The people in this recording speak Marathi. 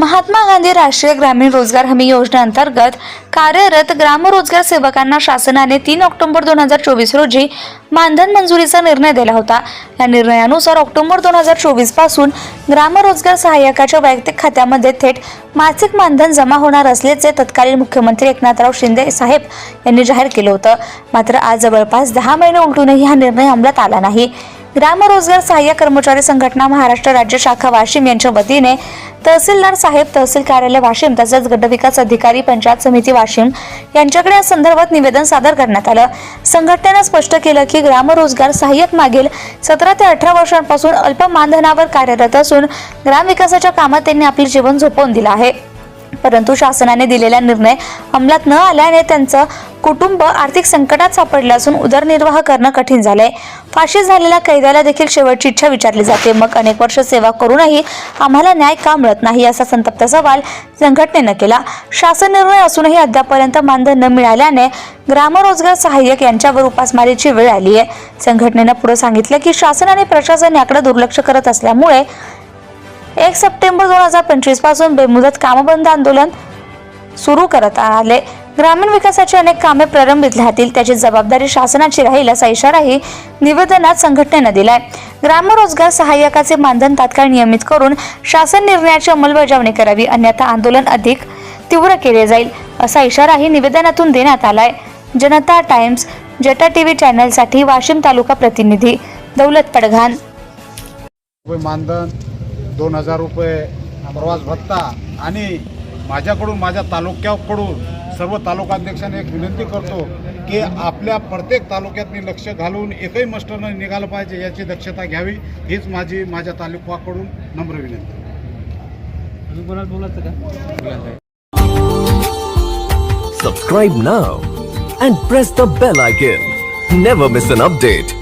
महात्मा गांधी राष्ट्रीय ग्रामीण रोजगार हमी योजनेअंतर्गत कार्यरत ग्रामरोजगार सेवकांना शासनाने तीन ऑक्टोबर दोन हजार चोवीस रोजी मानधन मंजुरीचा निर्णय दिला होता. या निर्णयानुसार ऑक्टोबर दोन हजार चोवीसपासून ग्रामरोजगार सहाय्यकाच्या वैयक्तिक खात्यामध्ये थेट मासिक मानधन जमा होणार असल्याचे तत्कालीन मुख्यमंत्री एकनाथराव शिंदे साहेब यांनी जाहीर केलं होतं. मात्र आज जवळपास दहा महिने उलटूनही हा निर्णय अंमलात आला नाही. ग्रामरोजगार सहाय्यक कर्मचारी संघटना महाराष्ट्र राज्य शाखा वाशिम यांच्या वतीने तहसीलदार साहेब तहसील कार्यालय वाशिम तसेच गटविकास अधिकारी पंचायत समिती वाशिम यांच्याकडे या संदर्भात निवेदन सादर करण्यात आलं. संघटनेनं स्पष्ट केलं की ग्रामरोजगार सहाय्यक मागील सतरा ते अठरा वर्षांपासून अल्प मानधनावर कार्यरत असून ग्रामविकासाच्या कामात त्यांनी आपले जीवन झोपवून दिलं आहे. परंतु शासनाने दिलेला निर्णय अंमलात न आल्याने त्यांचं कुटुंब आर्थिक संकटात सापडलं असून उदरनिर्वाह करणं कठीण झालंय. फाशी झालेल्या कैद्याला देखील शेवटची इच्छा विचारली जाते. मग अनेक वर्ष सेवा करूनही आम्हाला न्याय का मिळत नाही असा संतप्त सवाल संघटनेनं केला. शासन निर्णय असूनही अद्यापर्यंत मानधन न मिळाल्याने ग्रामरोजगार सहाय्यक यांच्यावर उपासमारीची वेळ आली आहे संघटनेनं पुढे सांगितलं की शासन आणि प्रशासन याकडे दुर्लक्ष करत असल्यामुळे एक सप्टेंबर दोन हजार पंचवीसपासून बेमुदत कामबंद आंदोलन सुरू करत आले. ग्रामीण विकासाची अनेक कामे प्रलंबित राहतील त्याची जबाबदारी शासनाची राहील असा इशाराही निवेदनात संघटनेनं दिलाय. ग्रामरोजगार सहाय्यकाचे मानधन तात्काळ नियमित करून शासन निर्णयाची अंमलबजावणी करावी अन्यथा आंदोलन अधिक तीव्र केले जाईल असा इशाराही निवेदनातून देण्यात आलाय. जनता टाइम्स जटा टीव्ही चॅनलसाठी वाशिम तालुका प्रतिनिधी दौलत पडघान. मानधन दोन हजार रुपये प्रवास भत्ता आणि माझ्याकडून माझ्या तालुक्याकडून सर्व तालुकाध्यक्षांनी एक विनंती करतो की आपल्या प्रत्येक तालुक्यात लक्ष घालून एकही मस्टरनं निघालं पाहिजे याची दक्षता घ्यावी हीच माझी माझ्या तालुक्याकडून नम्र विनंती अजून कोणाला बोलायचं का Subscribe now and press the bell icon. Never miss an update.